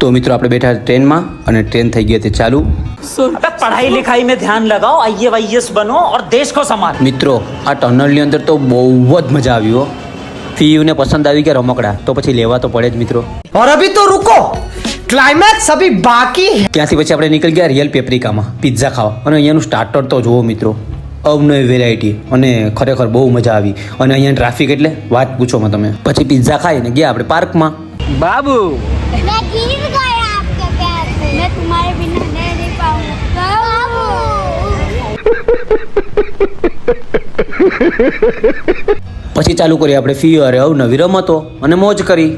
તો મિત્રો આપણે બેઠા ટ્રેનમાં અને ટ્રેન થઈ ગઈ હતી ચાલુ. પઢાઈ લિખાઈ મેં ધ્યાન લગાવો આઈએવાઈએસ બનો ઓર દેશ કો સમાન. મિત્રો આ ટનલની અંદર તો બહુ જ મજા આવી હો. ફીયુને પસંદ આવી ગયા રમકડા તો પછી લેવા તો પડે જ મિત્રો. ઓર અભી તો રુકો. ક્લાઇમેક્સ અભી બાકી ત્યાંથી પછી આપણે નીકળી ગયા રિયલ પેપરિકામાં પિઝા ખાવા. અને અહીંયાનું સ્ટાર્ટર તો જોવો મિત્રો અવનવી વેરાયટી અને ખરેખર બહુ મજા આવી. અને અહીંયા ટ્રાફિક એટલે વાત પૂછો તમે. પછી પિઝા ખાઈને ગયા આપણે પાર્કમાં બાબુ. પછી ચાલુ કરી આપણે ફી અરે અવનવી રમતો અને મોજ કરી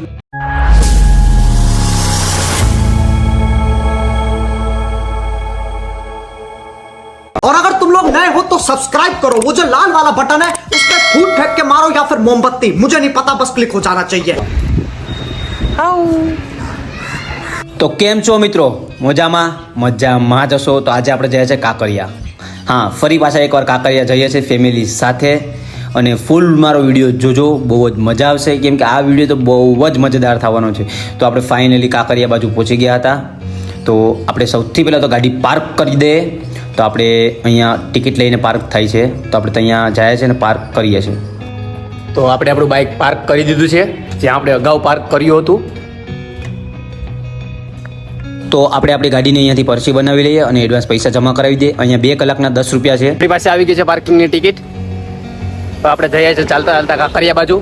और अगर तुम लोग नए हो तो सब्सक्राइब करो वो जो लाल वाला बटन है उस पर फूट फेंक के मारो या फिर मोमबत्ती मुझे नहीं पता बस क्लिक हो जाना चाहिए તો કેમ છો મિત્રો મજામાં મજામાં જશો તો આજે આપણે જઈએ છીએ કાંકરિયા હા, ફરી પાછા એકવાર કાંકરિયા જઈએ છીએ ફેમિલી સાથે. અને ફૂલ મારો વીડિયો જોજો, બહુ જ મજા આવશે. કેમ કે આ વીડિયો તો બહુ જ મજેદાર થવાનો છે. તો આપણે ફાઇનલી કાંકરિયા બાજુ પહોંચી ગયા હતા. તો આપણે સૌથી પહેલાં તો ગાડી પાર્ક કરી દે. તો આપણે અહીંયા ટિકિટ લઈને પાર્ક થાય છે. તો આપણે ત્યાં જાય છે ને પાર્ક કરીએ છીએ. તો આપણે આપણું બાઇક પાર્ક કરી દીધું છે. જ્યાં આપણે અગાઉ પાર્ક કર્યું હતું. તો આપણે આપણી ગાડીની અહીંયાથી પરચી બનાવી લઈએ અને એડવાન્સ પૈસા જમા કરાવી દઈએ. અહીંયા બે કલાકના દસ રૂપિયા છે. આપણી પાસે આવી ગઈ છે પાર્કિંગની ટિકિટ. તો આપણે જઈએ છીએ ચાલતા ચાલતા કાંકરિયા બાજુ.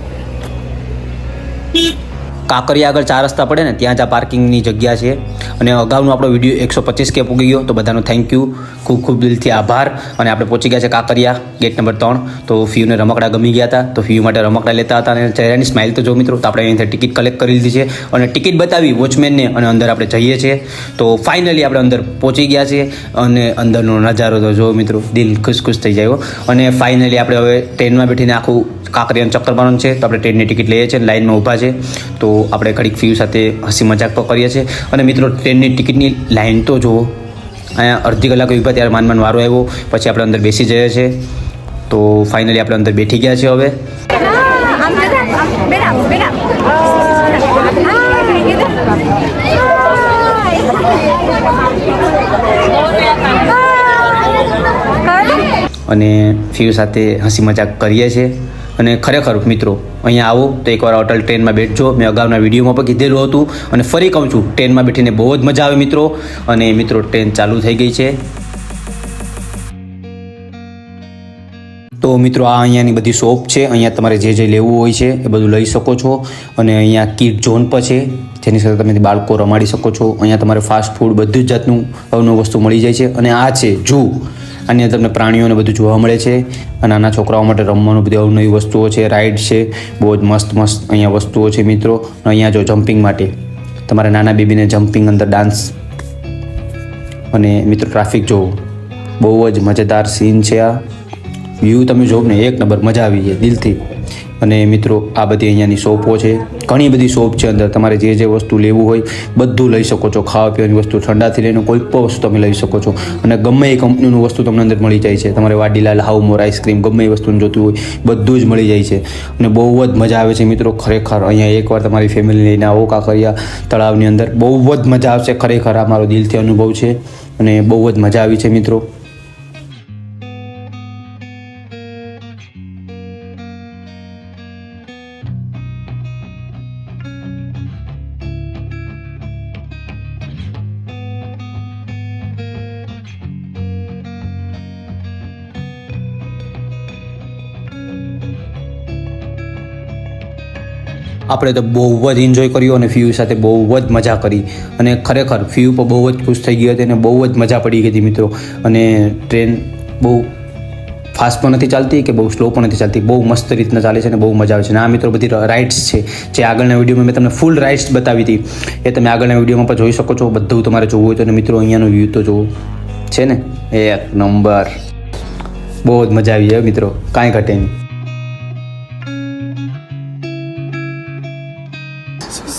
કાંકરિયા આગળ ચાર રસ્તા પડે ને ત્યાં જ આ પાર્કિંગની જગ્યા છે. અને અગાઉનો આપણો વીડિયો એકસો પચીસ કે પૂગી ગયો, તો બધાનો થેન્ક યુ ખૂબ ખૂબ દિલથી આભાર. અને આપણે પહોંચી ગયા છે કાંકરિયા ગેટ નંબર ત્રણ. તો ફીયુને રમકડા ગમી ગયા હતા, તો ફીયુ માટે રમકડા લેતા હતા અને ચહેરાની સ્માઇલ તો જો મિત્રો, તો આપણે અહીંયા ટિકિટ કલેક્ટ કરી લીધી છે. અને ટિકિટ બતાવી વોચમેનને અને અંદર આપણે જઈએ છીએ. તો ફાઇનલી આપણે અંદર પહોંચી ગયા છીએ અને અંદરનો નજારો તો જો મિત્રો, દિલ ખુશ ખુશ થઈ જાય અને ફાઇનલી આપણે હવે ટ્રેનમાં બેઠીને આખું કાંકરિયાનું ચક્કર મારવાનું છે. તો આપણે ટ્રેનની ટિકિટ લઈએ છીએ લાઇનમાં ઊભા છે. તો આપણે ઘડીક ફીયુ સાથે હસી મજાક તો કરીએ છીએ. અને મિત્રો ટ્રેનની ટિકિટની લાઇન તો જુઓ. અહીંયા અડધી કલાક ઊભા ત્યારે માન માન વારો આવ્યો. પછી આપણે અંદર બેસી જઈએ છીએ. તો ફાઇનલી આપણે અંદર બેઠી ગયા છીએ હવે. અને ફી સાથે હસી મજાક કરીએ છીએ. અને ખરેખર મિત્રો, અહીંયા આવો, તો એકવાર અટલ ટ્રેનમાં બેઠજો. મેં અગાઉના વિડીયોમાં પણ કીધેલું હતું અને ફરી કહું છું ટ્રેનમાં બેઠીને બહુ જ મજા આવે મિત્રો. અને મિત્રો ટ્રેન ચાલુ થઈ ગઈ છે. તો મિત્રો, આ અહીંયાની બધી શોપ છે. અહીંયા તમારે જે જે લેવું હોય છે, એ બધું લઈ શકો છો. અને અહીંયા કિડ ઝોન પણ છે, જેની સાથે તમે બાળકો રમાડી શકો છો. અહીંયા તમારે ફાસ્ટ ફૂડ બધું જ જાતનું અવનવું વસ્તુ મળી જાય છે. અને આ છે, જૂ. અહીંયા તમને પ્રાણીઓને બધું જોવા મળે છે અને નાના છોકરાઓ માટે રમવાનું બધી અવનવી વસ્તુઓ છે રાઇડ છે, બહુ જ મસ્ત મસ્ત અહીંયા વસ્તુઓ છે મિત્રો. અહીંયા જો જમ્પિંગ માટે, તમારા નાના બેબીને જમ્પિંગ અંદર ડાન્સ અને મિત્રો ટ્રાફિક જોવો. બહુ જ મજેદાર સીન છે આ. વ્યૂ તમે જોવો ને એક નંબર, મજા આવી જાય દિલથી. અને મિત્રો, આ બધી અહીંયાની શોપો છે. ઘણી બધી શોપ છે અંદર. તમારે જે જે વસ્તુ લેવું હોય, બધું લઈ શકો છો. ખાવા પીવાની વસ્તુ ઠંડાથી લઈને કોઈ પણ વસ્તુ તમે લઈ શકો છો. અને ગમે એ કંપનીનું વસ્તુ તમને અંદર મળી જાય છે. તમારે વાડીલાલ, હાઉમોર, આઈસ્ક્રીમ, ગમે એ વસ્તુનું જોતું હોય, બધું જ મળી જાય છે. અને બહુ જ મજા આવે છે મિત્રો, ખરેખર. અહીંયા એકવાર તમારી ફેમિલી લઈને આવો કાંકરિયા તળાવની અંદર. બહુ જ મજા આવશે ખરેખર. આ મારો દિલથી અનુભવ છે. અને બહુ જ મજા આવી છે મિત્રો. આપણે તો બહુ જ એન્જોય કર્યું અને ફ્યુ સાથે બહુ જ મજા કરી. અને ખરેખર ફ્યુ પણ બહુ જ ખુશ થઈ ગઈ હતી અને બહુ જ મજા પડી ગઈ હતી મિત્રો. અને ટ્રેન બહુ ફાસ્ટ પણ નથી ચાલતી કે બહુ સ્લો પણ નથી ચાલતી. બહુ મસ્ત રીતના ચાલે છે અને બહુ મજા આવે છે. અને આ મિત્રો બધી રાઇડ્સ છે, જે આગળના વિડીયોમાં મેં તમને ફૂલ રાઇડ્સ બતાવી હતી. એ તમે આગળના વિડીયોમાં પણ જોઈ શકો છો. બધું તમારે જોવું હોય તો અને મિત્રો અહીંયાનો વ્યૂ તો જોવો. છે ને? એક નંબર. બહુ જ મજા આવી જાય મિત્રો. કાંઈ ઘટે નહીં.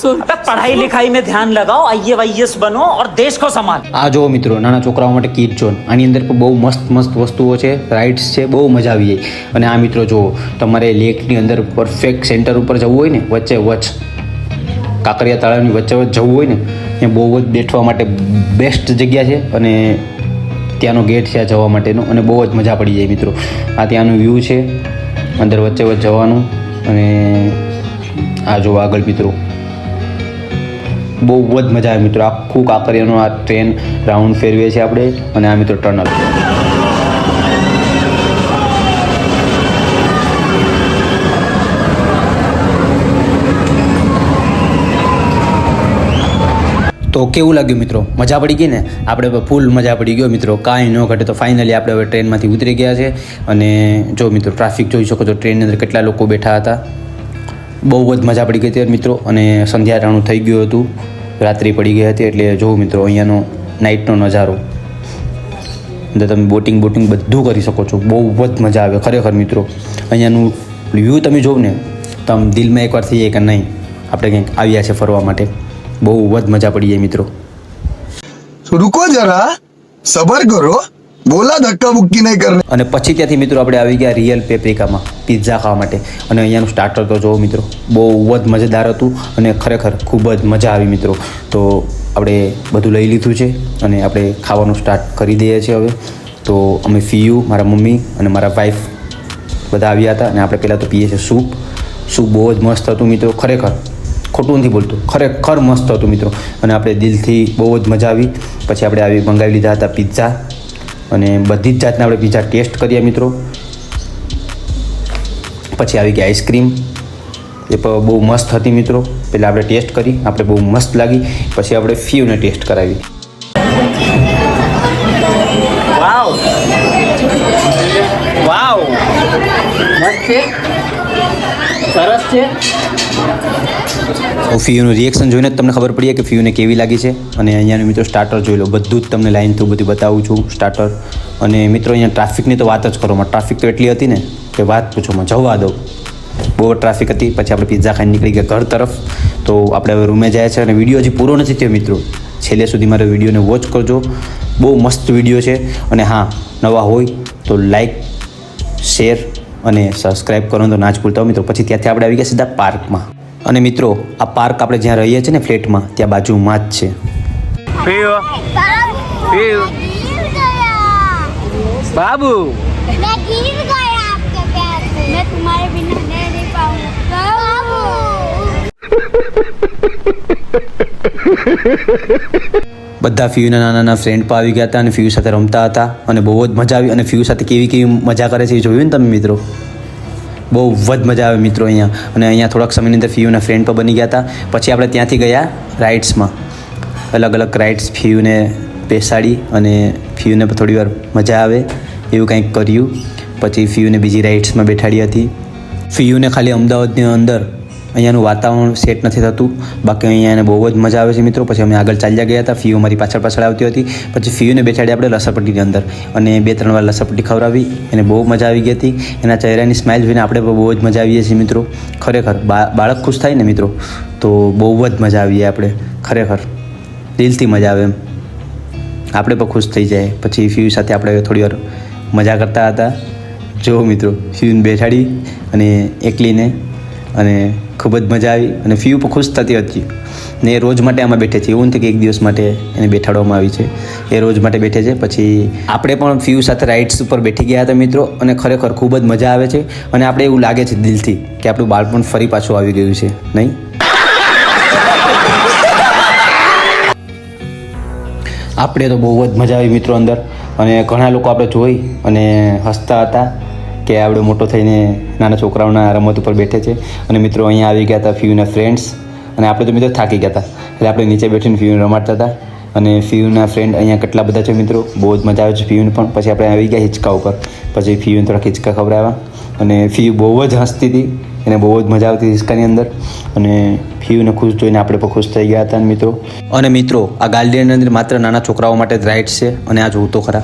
અરે પઢાઈ લિખાઈ મેં ધ્યાન લગાવો આઈએવાઈએસ બનો ઓર દેશ કો સંભાલ આ જો મિત્રો નાના છોકરાઓ માટે કિડ ઝોન આની અંદર બહુ મસ્ત મસ્ત વસ્તુઓ છે રાઇડ્સ છે, બહુ મજા આવી જાય. અને આ મિત્રો જો તમારે લેકની અંદર પરફેક્ટ સેન્ટર ઉપર જવું હોય ને, વચ્ચે વચ કાકરિયા તળાવની વચ્ચે વચ્ચે જવું હોય ને એ બહુ જ બેઠવા માટે બેસ્ટ જગ્યા છે અને ત્યાંનો ગેટ છે જવા માટેનો અને બહુ જ મજા પડી જાય મિત્રો. આ ત્યાંનું વ્યૂ છે, અંદર વચ્ચે વચ્ચે જવાનું અને આ જો આગળ મિત્રો. બહુ જ મજા આવે મિત્રો. આખું કાંકરિયાનું આ ટ્રેન રાઉન્ડ ફેરવે છે આપણે અને આ મિત્રો ટનલ તો કેવું લાગ્યું મિત્રો? મજા પડી ગઈ ને? આપણે ફૂલ મજા પડી ગયો મિત્રો. કાંઈ ન ઘટે તો ફાઇનલી આપણે હવે ટ્રેનમાંથી ઉતરી ગયા છે. અને જો મિત્રો ટ્રાફિક જોઈ શકો છો ટ્રેનની અંદર કેટલા લોકો બેઠા હતા. બહુ જ મજા પડી ગઈ હતી મિત્રો અને સંધ્યાટાણું થઈ ગયું હતું. રાત્રિ પડી ગઈ હતી એટલે જોઉં મિત્રો અહીંયાનો નાઇટનો નજારો. અંદર તમે બોટિંગ બોટિંગ બધું કરી શકો છો. બહુ જ મજા આવે ખરેખર મિત્રો. અહીંયાનું વ્યૂ તમે જોવ ને તો દિલમાં એકવાર થઈએ કે નહીં આપણે કંઈક આવ્યા છે ફરવા માટે. બહુ જ મજા પડી જાય મિત્રો. રૂકો જરા સબર કરો બોલા ધક્કા મુક્કી નહીં કરે અને પછી ત્યાંથી મિત્રો આપણે આવી ગયા રિયલ પેપ્રિકામાં પિઝા ખાવા માટે. અને અહીંયાનું સ્ટાર્ટર તો જોવો મિત્રો, બહુ જ મજેદાર હતું અને ખરેખર ખૂબ જ મજા આવી મિત્રો. તો આપણે બધું લઈ લીધું છે અને આપણે ખાવાનું સ્ટાર્ટ કરી દઈએ છીએ હવે. તો અમે ફીયુ મારા મમ્મી અને મારા વાઈફ બધા આવ્યા હતા અને આપણે પહેલાં તો પીએ છીએ સૂપ સૂપ બહુ જ મસ્ત હતું મિત્રો, ખરેખર ખોટું નથી બોલતું, ખરેખર મસ્ત હતું મિત્રો. અને આપણે દિલથી બહુ જ મજા આવી. પછી આપણે આવી મંગાવી લીધા હતા પિઝા. અને બધી જ જાતના આપણે પિઝા ટેસ્ટ કર્યા મિત્રો. પછી આવી ગઈ આઈસ્ક્રીમ. એ પણ બહુ મસ્ત હતી મિત્રો. પહેલાં આપણે ટેસ્ટ કરી આપણે બહુ મસ્ત લાગી. પછી આપણે ફ્યુને ટેસ્ટ કરાવી. વાવ. વાવ. મસ્ત છે. સરસ છે. તો રિએક્શન જોઈને જ તમને ખબર પડી કે ફ્યુને કેવી લાગી છે. અને અહીંયાનું મિત્રો સ્ટાર્ટર જોઈ લો. બધું જ તમને લાઈન થ્રુ બધું બતાવું છું સ્ટાર્ટર અને મિત્રો અહીંયા ટ્રાફિકની તો વાત જ કરો ટ્રાફિક તો એટલી હતી ને. કે વાત પૂછોમાં જવા દઉં બહુ ટ્રાફિક હતી પછી આપણે પિઝા ખાઈને નીકળી ગયા ઘર તરફ. તો આપણે હવે રૂમે જાય છે અને વીડિયો હજી પૂરો નથી થયો મિત્રો. છેલ્લે સુધી મારા વિડીયોને વોચ કરજો. બહુ મસ્ત વીડિયો છે અને હા નવા હોય તો લાઈક શેર અને સબસ્ક્રાઈબ કરો તો ના જ ભૂલતા મિત્રો. પછી ત્યાંથી આપણે આવી ગયા સીધા પાર્કમાં. અને મિત્રો આ પાર્ક આપણે જ્યાં રહીએ છીએ ને ફ્લેટમાં ત્યાં બાજુમાં જ છે. બાબુ! मैं तुम्हारे बिना रह नहीं पाऊंगा બધા ફ્યુના નાના નાના ફ્રેન્ડ પણ આવી ગયા હતા અને ફ્યુ સાથે રમતા હતા અને બહુ જ મજા આવી અને ફ્યુ સાથે કેવી કેવી મજા કરે છે એ જોયું ને તમે મિત્રો બહુ જ મજા આવે મિત્રો અહીંયા અને અહીંયા થોડાક સમયની અંદર ફ્યુના ફ્રેન્ડ પણ બની ગયા હતા પછી આપણે ત્યાંથી ગયા રાઇડ્સમાં અલગ અલગ રાઇડ્સ ફ્યુને બેસાડી અને ફ્યુને પણ થોડી વાર મજા આવે એવું કંઈક કર્યું પછી ફિયુને બીજી રાઇડ્સમાં બેઠાડી હતી. ફિયુને ખાલી અમદાવાદની અંદર અહીંયાનું વાતાવરણ સેટ નથી થતું. બાકી અહીંયા એને બહુ જ મજા આવે છે મિત્રો. પછી અમે આગળ ચાલ્યા ગયા હતા. ફીઓ મારી પાછળ પાછળ આવતી હતી. પછી ફીઓને બેસાડી આપણે લસરપટ્ટીની અંદર. અને બે ત્રણ વાર લસરપટ્ટી ખવડાવી. એને બહુ મજા આવી ગઈ હતી. એના ચહેરાની સ્માઇલ જોઈને આપણે પણ બહુ જ મજા આવીએ છીએ મિત્રો. ખરેખર બાળક ખુશ થાય ને મિત્રો, તો બહુ જ મજા આવીએ આપણે. ખરેખર. દિલથી મજા આવે એમ. આપણે પણ ખુશ થઈ જાય. પછી ફ્યુ સાથે આપણે થોડી વાર મજા કરતા હતા. જો મિત્રો ફ્યુને બેસાડી અને એકલીને અને ખૂબ જ મજા આવી અને ફ્યુ પણ ખુશ થતી હતી. ને એ રોજ માટે આમાં બેઠે છે. એવું નથી કે એક દિવસ માટે એને બેઠાડવામાં આવી છે. એ રોજ માટે બેઠે છે. પછી આપણે પણ ફ્યુ સાથે રાઇડ્સ ઉપર બેઠી ગયા હતા મિત્રો અને ખરેખર ખૂબ જ મજા આવે છે અને આપણે એવું લાગે છે દિલથી કે આપણું બાળપણ ફરી પાછું આવી ગયું છે. નહીં? આપણે તો બહુ જ મજા આવી મિત્રો અંદર. અને ઘણા લોકો આપણે જોઈ અને હસતા હતા કે આપણે મોટો થઈને નાના છોકરાઓના રમત ઉપર બેઠે છે. અને મિત્રો અહીંયા આવી ગયા હતા ફ્યુના ફ્રેન્ડ્સ અને આપણે તો મિત્રો થાકી ગયા હતા. એટલે આપણે નીચે બેઠીને ફ્યુને રમાડતા હતા. અને ફ્યુના ફ્રેન્ડ અહીંયા કેટલા બધા છે મિત્રો? બહુ જ મજા આવે છે ફ્યુને પણ. પછી આપણે આવી ગયા હિંચકા ઉપર. પછી ફ્યુને થોડાક હિંચકા ખવડાવ્યા અને ફી બહુ જ હસતી હતી. એને બહુ જ મજા આવતી હિસ્કાની અંદર. અને ફીને ખુશ જોઈને આપણે પણ ખુશ થઈ ગયા હતા મિત્રો. અને મિત્રો આ ગાર્ડિયનની અંદર માત્ર નાના છોકરાઓ માટે જ રાઇડ છે અને આ જોવું તો ખરા.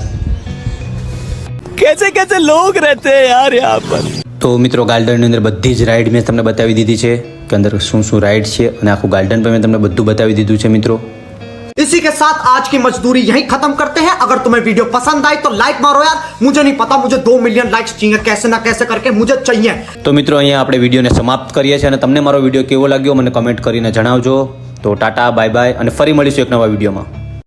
કેસે કેસે લોગ રહેતે યાર યહાં પર. તો મિત્રો ગાર્ડનની અંદર બધી જ રાઇડ મેં તમને બતાવી દીધી છે કે અંદર શું શું રાઇડ છે અને આખું ગાર્ડન પર મેં તમને બધું બતાવી દીધું છે મિત્રો. इसी के साथ आज की मजदूरी यहीं खत्म करते हैं अगर तुम्हें वीडियो पसंद आई तो लाइक मारो यार मुझे नहीं पता मुझे दो मिलियन लाइक्स चाहिए कैसे ना कैसे करके मुझे चाहिए તો મિત્રો અહીંયા આપણે વિડીયોને સમાપ્ત કરીએ છીએ અને તમને મારો વિડીયો કેવો લાગ્યો મને કમેન્ટ કરીને જણાવજો તો ટાટા બાય બાય અને ફરી મળીશું એક નવા વિડીયોમાં